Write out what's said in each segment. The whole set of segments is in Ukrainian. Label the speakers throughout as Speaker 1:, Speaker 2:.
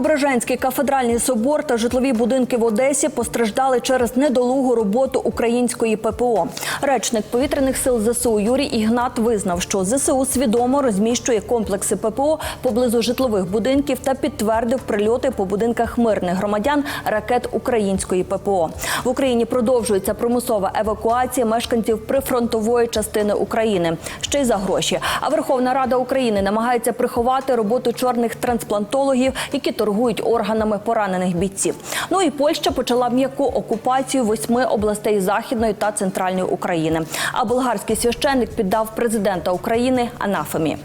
Speaker 1: Преображенський кафедральний собор та житлові будинки в Одесі постраждали через недолугу роботу української ППО. Речник повітряних сил ЗСУ Юрій Ігнат визнав, що ЗСУ свідомо розміщує комплекси ППО поблизу житлових будинків та підтвердив прильоти по будинках мирних громадян ракет української ППО. В Україні продовжується примусова евакуація мешканців прифронтової частини України ще й за гроші. А Верховна Рада України намагається приховати роботу чорних трансплантологів, які торгують органами поранених бійців. Ну і Польща почала м'яку окупацію восьми областей західної та центральної України. А болгарський священник піддав президента України анафемі.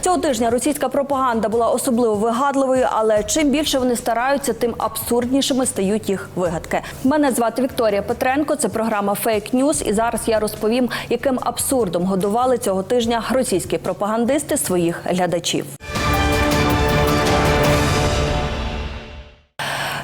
Speaker 1: Цього тижня російська пропаганда була особливо вигадливою, але чим більше вони стараються, тим абсурднішими стають їх вигадки. Мене звати Вікторія Петренко. Це програма Фейк Ньюз. І зараз я розповім, яким абсурдом годували цього тижня російські пропагандисти своїх глядачів.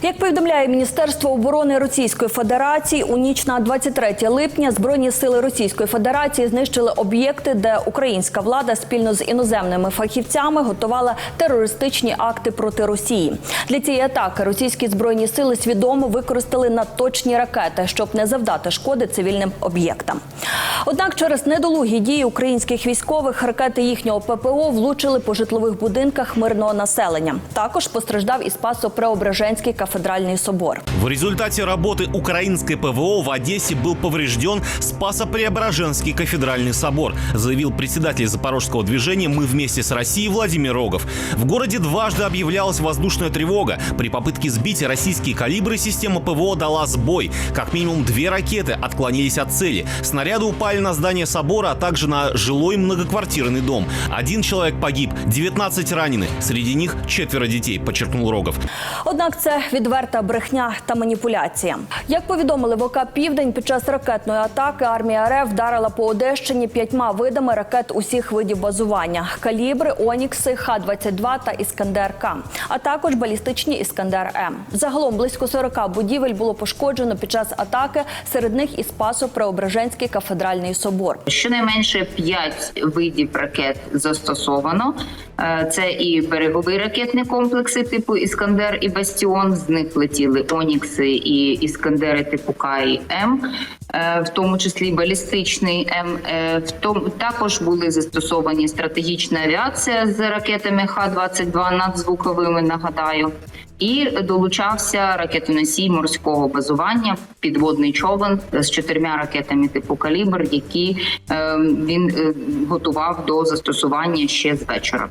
Speaker 1: Як повідомляє Міністерство оборони Російської Федерації, у ніч на 23 липня збройні сили Російської Федерації знищили об'єкти, де українська влада спільно з іноземними фахівцями готувала терористичні акти проти Росії. Для цієї атаки російські збройні сили свідомо використали надточні ракети, щоб не завдати шкоди цивільним об'єктам. Однак через недолугі дії українських військових ракети їхнього ППО влучили по житлових будинках мирного населення. Також постраждав і Спасо-Преображенський кафедральний собор.
Speaker 2: В результате работы украинской ПВО в Одессе был поврежден Спасо-Преображенский кафедральный собор, заявил председатель запорожского движения «Мы вместе с Россией» Владимир Рогов. В городе дважды объявлялась воздушная тревога. При попытке сбить российские калибры система ПВО дала сбой. Как минимум две ракеты отклонились от цели. Снаряды упали на здание собора, а также на жилой многоквартирный дом. Один человек погиб, 19 ранены. Среди них четверо детей, подчеркнул Рогов.
Speaker 1: Однак це відверта брехня та маніпуляція. Як повідомили в ОК Південь, під час ракетної атаки армія РФ вдарила по Одещині п'ятьма видами ракет усіх видів базування: калібри, Онікси, Х-22 та Іскандер К, а також балістичні Іскандер М. Загалом близько 40 будівель було пошкоджено під час атаки. Серед них і Спасо-Преображенський кафедральний собор.
Speaker 3: Щонайменше п'ять видів ракет застосовано. Е, Це і берегові ракетні комплекси типу Іскандер і Бастіон. З них летіли Онікси і Іскандери типу К М, е, в тому числі балістичний М. Е, В тому також були застосовані стратегічна авіація з ракетами Х-22 надзвуковими. Нагадаю. І долучався ракетоносій морського базування, підводний човен з чотирма ракетами типу калібр, які е, він готував до застосування ще з вечора.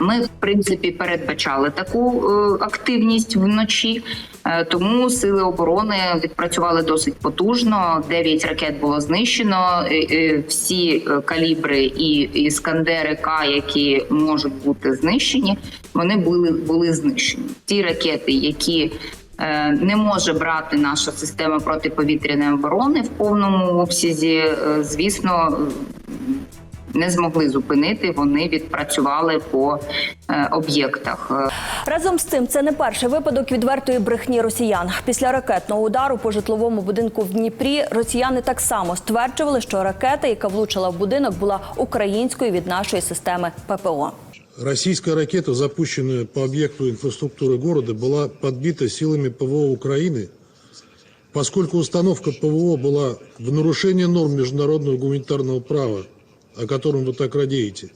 Speaker 3: Ми, в принципі, передбачали таку е, активність вночі, е, тому сили оборони відпрацювали досить потужно. Дев'ять ракет було знищено. Е, всі калібри і іскандери К, які можуть бути знищені, вони були, були знищені. Ті ракети, які не може брати наша система протиповітряної оборони в повному обсязі, звісно, не змогли зупинити. Вони відпрацювали по е, об'єктах. Е,
Speaker 1: Разом з цим це не перший випадок відвертої брехні росіян. Після ракетного удару по житловому будинку в Дніпрі росіяни так само стверджували, що ракета, яка влучила в будинок, була українською від нашої системи ППО.
Speaker 4: Российская ракета, запущенная по объекту инфраструктуры города, была подбита силами ПВО Украины, поскольку установка ПВО была в нарушение норм международного гуманитарного права, о котором вы так радеете.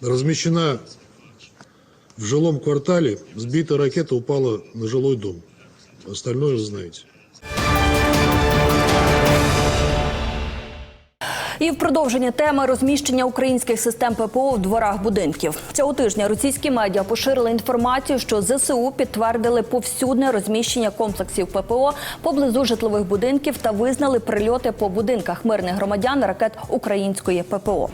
Speaker 4: Размещена в жилом квартале, сбита ракета упала на жилой дом. Остальное вы знаете.
Speaker 1: І в продовження теми розміщення українських систем ППО в дворах будинків цього тижня російські медіа поширили інформацію, що ЗСУ підтвердили повсюдне розміщення комплексів ППО поблизу житлових будинків та визнали прильоти по будинках мирних громадян ракет української ППО.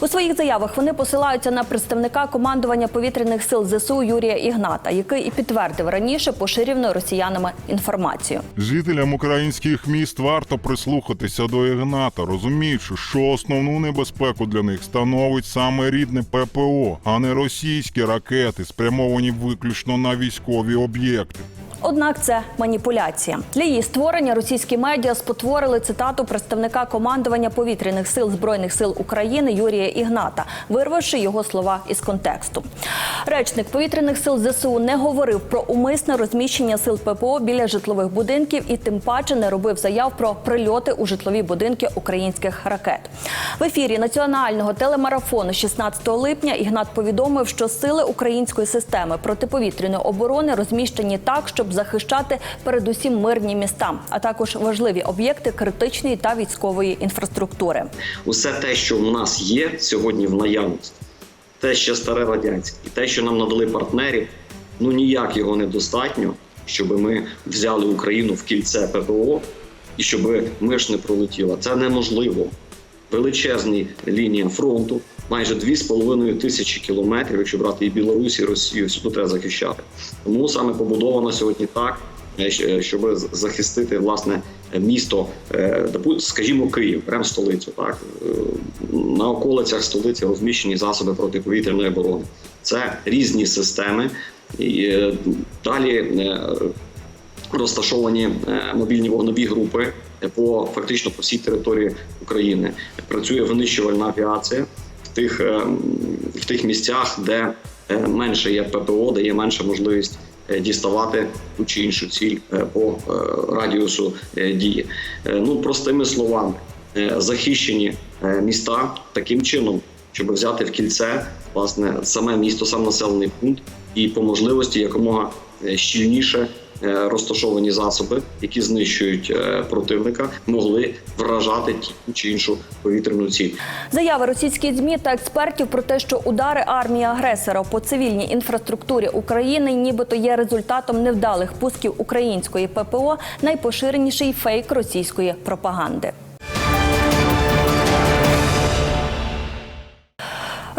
Speaker 1: У своїх заявах вони посилаються на представника командування повітряних сил ЗСУ Юрія Ігната, який і підтвердив раніше поширену росіянами інформацію.
Speaker 5: Жителям українських міст варто прислухатися до Ігната, розуміючи, що основну небезпеку для них становить саме рідне ППО, а не російські ракети, спрямовані виключно на військові об'єкти.
Speaker 1: Однак це маніпуляція. Для її створення російські медіа спотворили цитату представника командування повітряних сил збройних сил України Юрія Ігната, вирвавши його слова із контексту. Речник повітряних сил ЗСУ не говорив про умисне розміщення сил ППО біля житлових будинків і тим паче не робив заяв про прильоти у житлові будинки українських ракет. В ефірі національного телемарафону 16 липня Ігнат повідомив, що сили української системи протиповітряної оборони розміщені так, щоб захищати передусім мирні міста, а також важливі об'єкти критичної та військової інфраструктури.
Speaker 6: усе те, що в нас є сьогодні в наявності, те ще старе радянське, і те, що нам надали партнерів, ну ніяк його недостатньо, щоб ми взяли Україну в кільце ППО і щоб миш не пролетіла. Це неможливо. Величезні лінія фронту, майже 2,5 тисячі кілометрів, якщо брати і Білорусь, і Росію, тут треба захищати. Тому саме побудовано сьогодні так, е, щоб захистити власне місто, е, скажімо, Київ, прям столицю. Так Е, на околицях столиці розміщені засоби протиповітряної оборони. Це різні системи. І е, далі е, розташовані е, мобільні вогнові групи по фактично по всій території України. Працює винищувальна авіація тих, е, в тих місцях, де е, менше є ППО, де є менша можливість е, діставати ту чи іншу ціль по радіусу дії. Ну простими словами, захищені міста таким чином, щоб взяти в кільце власне саме місто, сам населений пункт, і по можливості якомога щільніше розташовані засоби, які знищують е, противника, могли вражати ту чи іншу повітряну ціль.
Speaker 1: Заяви російських змі та експертів про те, що удари армії агресора по цивільній інфраструктурі України, нібито є результатом невдалих пусків української ППО, найпоширеніший фейк російської пропаганди.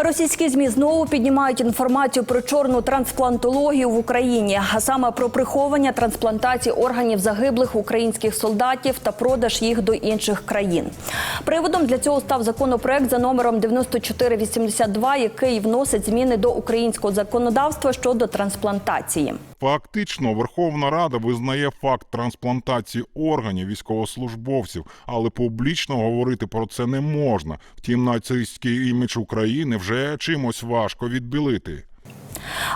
Speaker 1: Російські змі знову піднімають інформацію про чорну трансплантологію в Україні, а саме про приховання трансплантації органів загиблих українських солдатів та продаж їх до інших країн. Приводом для цього став законопроект за номером 9482, який вносить зміни до українського законодавства щодо трансплантації.
Speaker 5: Фактично, Верховна Рада визнає факт трансплантації органів військовослужбовців, але публічно говорити про це не можна. Втім, нацистський імідж України вже чимось важко відбілити.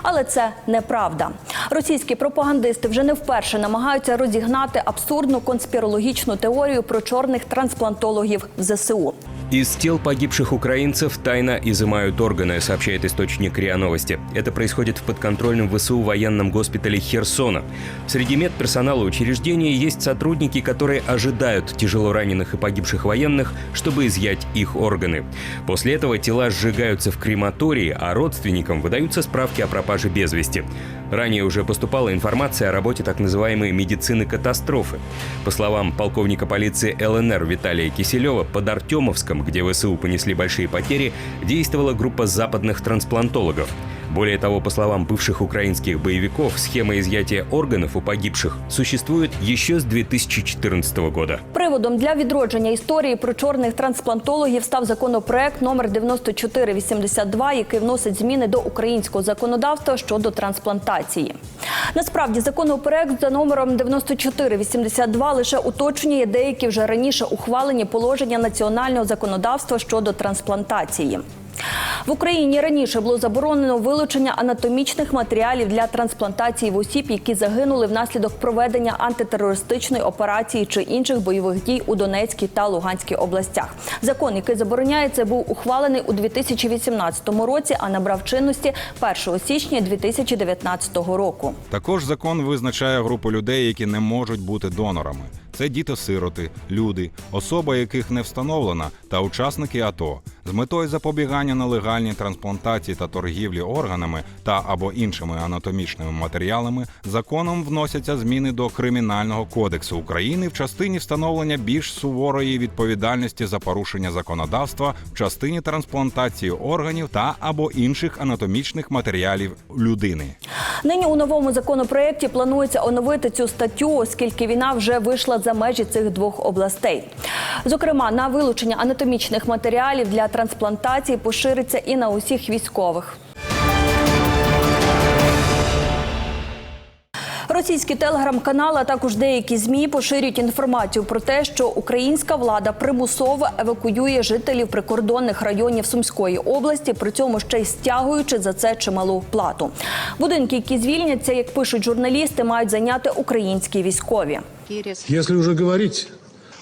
Speaker 1: Але це неправда. Російські пропагандисти вже не вперше намагаються розігнати абсурдну конспірологічну теорію про чорних трансплантологів в ЗСУ.
Speaker 7: Из тел погибших украинцев тайно изымают органы, сообщает источник РИА Новости. Это происходит в подконтрольном ВСУ военном госпитале Херсона. Среди медперсонала учреждения есть сотрудники, которые ожидают тяжело раненых и погибших военных, чтобы изъять их органы. После этого тела сжигаются в крематории, а родственникам выдаются справки о пропаже без вести. Ранее уже поступала информация о работе так называемой медицины катастрофы. По словам полковника полиции ЛНР Виталия Киселева, под Артемовском, где ВСУ понесли большие потери, действовала группа западных трансплантологов. Более того, по словам бывших украинских боевиков, схема изъятия органов у погибших существует еще с 2014 года.
Speaker 1: Приводом для відродження історії про чорних трансплантологів став законопроект номер 9482, який вносить зміни до українського законодавства щодо трансплантації. Насправді, законопроект за номером 9482 лише уточнює деякі вже раніше ухвалені положення національного законодавства щодо трансплантації. В Україні раніше було заборонено вилучення анатомічних матеріалів для трансплантації в осіб, які загинули внаслідок проведення антитерористичної операції чи інших бойових дій у Донецькій та Луганській областях. Закон, який забороняє це, був ухвалений у 2018 році, а набрав чинності 1 січня 2019 року.
Speaker 8: Також закон визначає групу людей, які не можуть бути донорами. Це діти-сироти, люди, особа яких не встановлена, та учасники АТО. З метою запобігання нелегальній трансплантації та торгівлі органами та або іншими анатомічними матеріалами законом вносяться зміни до Кримінального кодексу України в частині встановлення більш суворої відповідальності за порушення законодавства в частині трансплантації органів та або інших анатомічних матеріалів людини.
Speaker 1: Нині у новому законопроєкті планується оновити цю статтю, оскільки війна вже вийшла за межі цих двох областей. Зокрема, на вилучення анатомічних матеріалів для трансплантації пошириться і на усіх військових. Російські телеграм-канали, а також деякі змі поширюють інформацію про те, що українська влада примусово евакуює жителів прикордонних районів Сумської області, при цьому ще й стягуючи за це чималу плату. Будинки, які звільняться, як пишуть журналісти, мають зайняти українські військові.
Speaker 4: Если уже говорить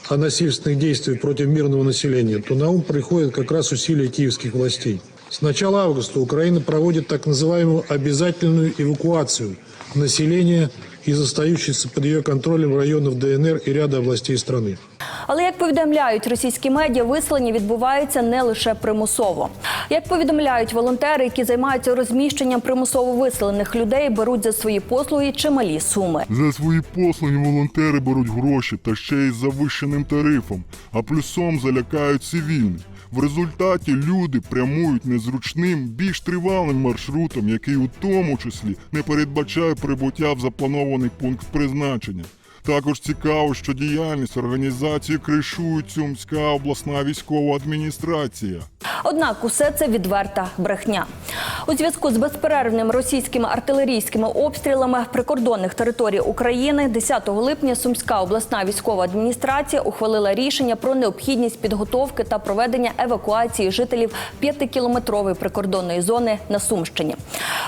Speaker 4: о насильственных действиях против мирного населения, то на ум приходят как раз усилия киевских властей. С начала августа Украина проводит так называемую обязательную эвакуацию населения из остающихся под ее контролем районов ДНР и ряда областей страны.
Speaker 1: Але як повідомляють російські медіа, виселення відбувається не лише примусово. Як повідомляють волонтери, які займаються розміщенням примусово виселених людей, беруть за свої послуги чималі суми.
Speaker 5: За свої послуги волонтери беруть гроші та ще й завищеним тарифом, а плюсом залякають цивільних. В результаті люди прямують незручним, більш тривалим маршрутом, який у тому числі не передбачає прибуття в запланований пункт призначення. Також цікаво, що діяльність організації кришують Сумська обласна військова адміністрація.
Speaker 1: Однак усе це відверта брехня. У зв'язку з безперервними російськими артилерійськими обстрілами прикордонних територій України 10 липня Сумська обласна військова адміністрація ухвалила рішення про необхідність підготовки та проведення евакуації жителів 5-кілометрової прикордонної зони на Сумщині.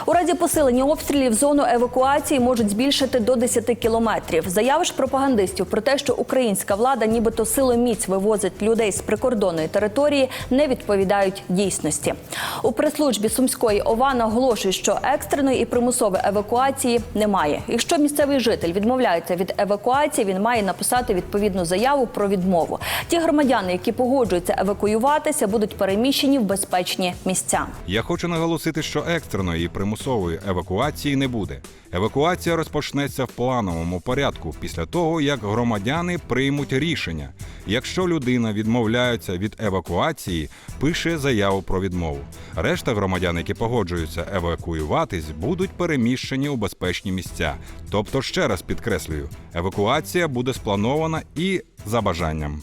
Speaker 1: У разі посилення обстрілів зону евакуації можуть збільшити до 10 кілометрів. Заяви ж пропагандистів про те, що українська влада нібито силоміць вивозить людей з прикордонної території, не відповідають дійсності. У прес-службі Сумської ОВА наголошують, що екстреної і примусової евакуації немає. Якщо місцевий житель відмовляється від евакуації, він має написати відповідну заяву про відмову. Ті громадяни, які погоджуються евакуюватися, будуть переміщені в безпечні місця.
Speaker 8: Я хочу наголосити, що екстреної і примусової евакуації не буде. Евакуація розпочнеться в плановому порядку після того, як громадяни приймуть рішення. Якщо людина відмовляється від евакуації, пише заяву про відмову. Решта громадян, які погоджуються евакуюватись, будуть переміщені у безпечні місця. Тобто, ще раз підкреслюю, евакуація буде спланована і за бажанням.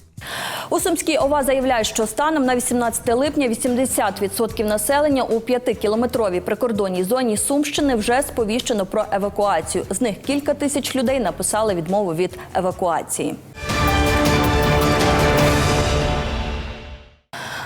Speaker 1: У Сумській ОВА заявляють, що станом на 18 липня 80% населення у 5-кілометровій прикордонній зоні Сумщини вже сповіщено про евакуацію. З них кілька тисяч людей написали відмову від евакуації.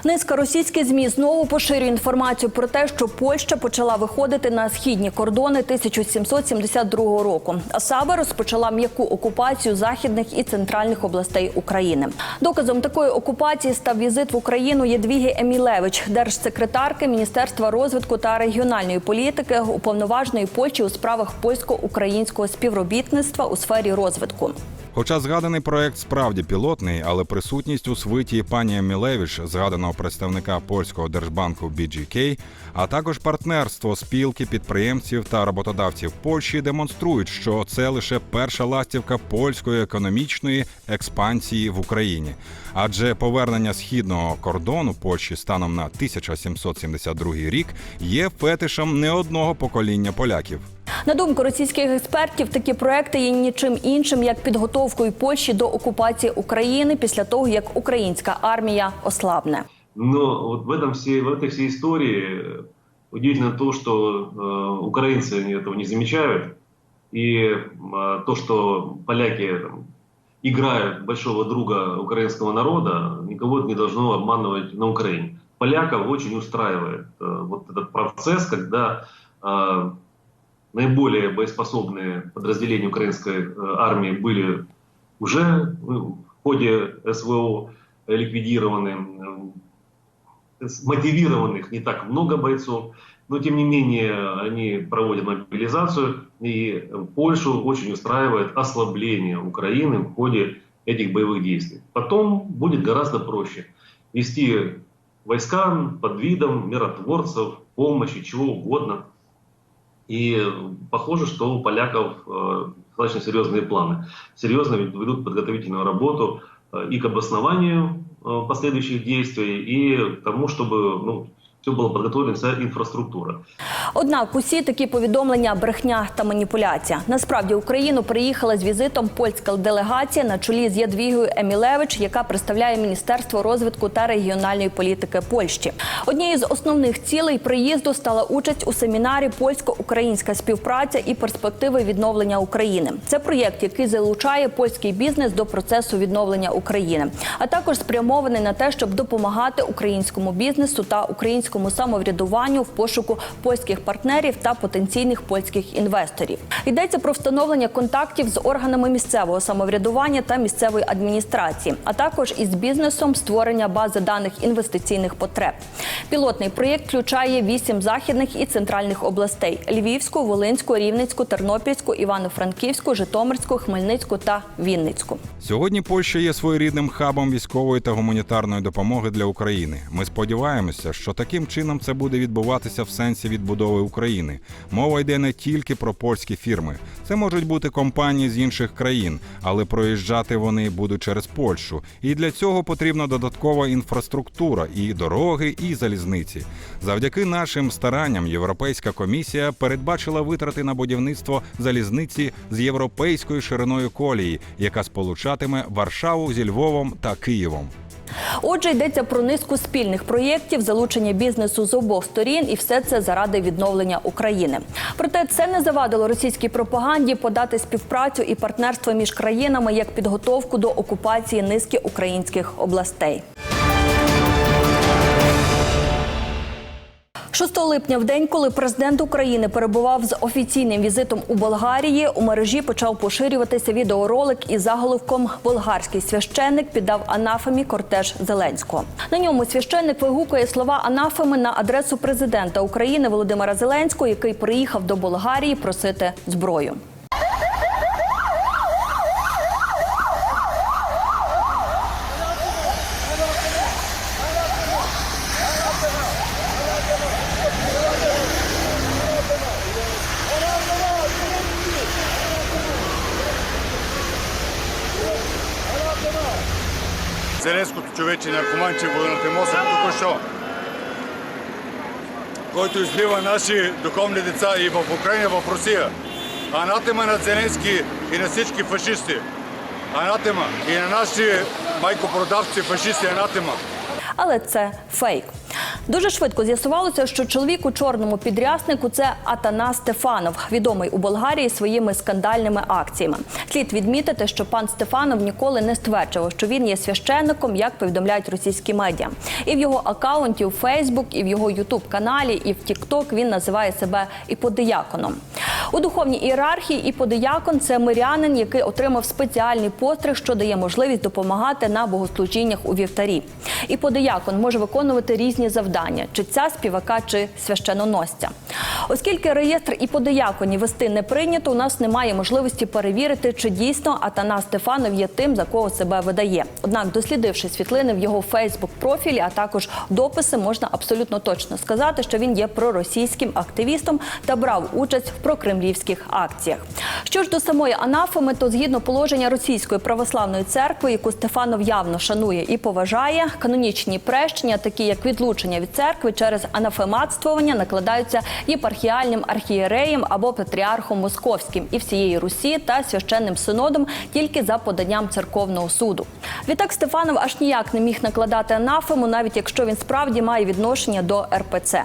Speaker 1: Низка російських змі знову поширює інформацію про те, що Польща почала виходити на східні кордони 1772 року. А саме розпочала м'яку окупацію західних і центральних областей України. Доказом такої окупації став візит в Україну Єдвіги Емілевич, держсекретарки Міністерства розвитку та регіональної політики, уповноваженої Польщі у справах польсько-українського співробітництва у сфері розвитку.
Speaker 8: Хоча згаданий проект справді пілотний, але присутність у свиті пані Мілевич, згаданого представника польського держбанку BGK, а також партнерство спілки підприємців та роботодавців Польщі демонструють, що це лише перша ластівка польської економічної експансії в Україні. Адже повернення східного кордону Польщі станом на 1772 рік є фетишем не одного покоління поляків.
Speaker 1: На думку російських експертів, такі проекти є нічим іншим як підготовкою Польщі до окупації України після того, як українська армія ослабне.
Speaker 9: Но вот в этом всей, в этой всей истории э, удивительно то, что э, украинцы этого не замечают, и э, то, что поляки там, играют большого друга украинского народа, никого не должно обманывать на Украине. Поляков очень устраивает э, вот этот процесс, когда э, наиболее боеспособные подразделения украинской э, армии были уже ну, в ходе СВО ликвидированы, э, мотивированных не так много бойцов, но тем не менее они проводят мобилизацию, и Польшу очень устраивает ослабление Украины в ходе этих боевых действий. Потом будет гораздо проще вести войска под видом миротворцев, помощи, чего угодно. И похоже, что у поляков э, достаточно серьезные планы. Серьезно ведут подготовительную работу э, и к обоснованию э, последующих действий, и к тому, чтобы ну, все было подготовлена вся инфраструктура.
Speaker 1: Однак усі такі повідомлення брехня та маніпуляція. Насправді Україну приїхала з візитом польська делегація на чолі з Ядвігою Емілевич, яка представляє Міністерство розвитку та регіональної політики Польщі. Однією з основних цілей приїзду стала участь у семінарі Польсько-українська співпраця і перспективи відновлення України. Це проєкт, який залучає польський бізнес до процесу відновлення України, а також спрямований на те, щоб допомагати українському бізнесу та українському самоврядуванню в пошуку польських партнерів та потенційних польських інвесторів. Йдеться про встановлення контактів з органами місцевого самоврядування та місцевої адміністрації, а також із бізнесом створення бази даних інвестиційних потреб. Пілотний проєкт включає вісім західних і центральних областей: Львівську, Волинську, Рівненську, Тернопільську, Івано-Франківську, Житомирську, Хмельницьку та Вінницьку.
Speaker 8: Сьогодні Польща є своєрідним хабом військової та гуманітарної допомоги для України. Ми сподіваємося, що таким чином це буде відбуватися в сенсі відбудови України. Мова йде не тільки про польські фірми. Це можуть бути компанії з інших країн, але проїжджати вони будуть через Польщу. І для цього потрібна додаткова інфраструктура і дороги, і залізниці. Завдяки нашим старанням Європейська комісія передбачила витрати на будівництво залізниці з європейською шириною колії, яка сполучатиме Варшаву зі Львовом та Києвом.
Speaker 1: Отже, йдеться про низку спільних проєктів, залучення бізнесу з обох сторін, і все це заради відновлення України. Проте це не завадило російській пропаганді подати співпрацю і партнерство між країнами як підготовку до окупації низки українських областей. 6 липня, в день, коли президент України перебував з офіційним візитом у Болгарії, у мережі почав поширюватися відеоролик із заголовком Болгарський священник піддав анафемі кортеж Зеленського. На ньому священник вигукує слова анафеми на адресу президента України Володимира Зеленського, який приїхав до Болгарії просити зброю.
Speaker 10: Човече наркоманче водонатемосък тук що, който излива наши духовни деца и в Украина, в Русия. Анатема на Зеленски и на всички фашисти. Анатема и на наши майкопродавци фашисти анатема.
Speaker 1: Але це фейк. Дуже швидко з'ясувалося, що чоловік у чорному підряснику це Атанас Стефанов, відомий у Болгарії своїми скандальними акціями. Слід відмітити, що пан Стефанов ніколи не стверджував, що він є священником, як повідомляють російські медіа. І в його акаунті у Фейсбук, і в його Ютуб каналі, і в Тікток він називає себе іподияконом. У духовній ієрархії іподиякон – це мирянин, який отримав спеціальний постриг, що дає можливість допомагати на богослужіннях у вівтарі. Іподиякон може виконувати різні завдання: читця, співака чи священоносця. Оскільки реєстр і іподияконів вести не прийнято, у нас немає можливості перевірити, чи дійсно Атанас Стефанов є тим, за кого себе видає. Однак, дослідивши світлини в його Фейсбук-профілі, а також дописи, можна абсолютно точно сказати, що він є проросійським активістом та брав участь в прокремлівських акціях. Що ж до самої анафеми, то згідно положення Російської православної церкви, яку Стефанов явно шанує і поважає, канонічні прещення, такі як відлучення від церкви через анафематствування, накладаються єпархіальним архієреєм або патріархом Московським і всієї Русі та священним синодом тільки за поданням церковного суду. Відтак Стефанов аж ніяк не міг накладати анафему, навіть якщо він справді має відношення до РПЦ.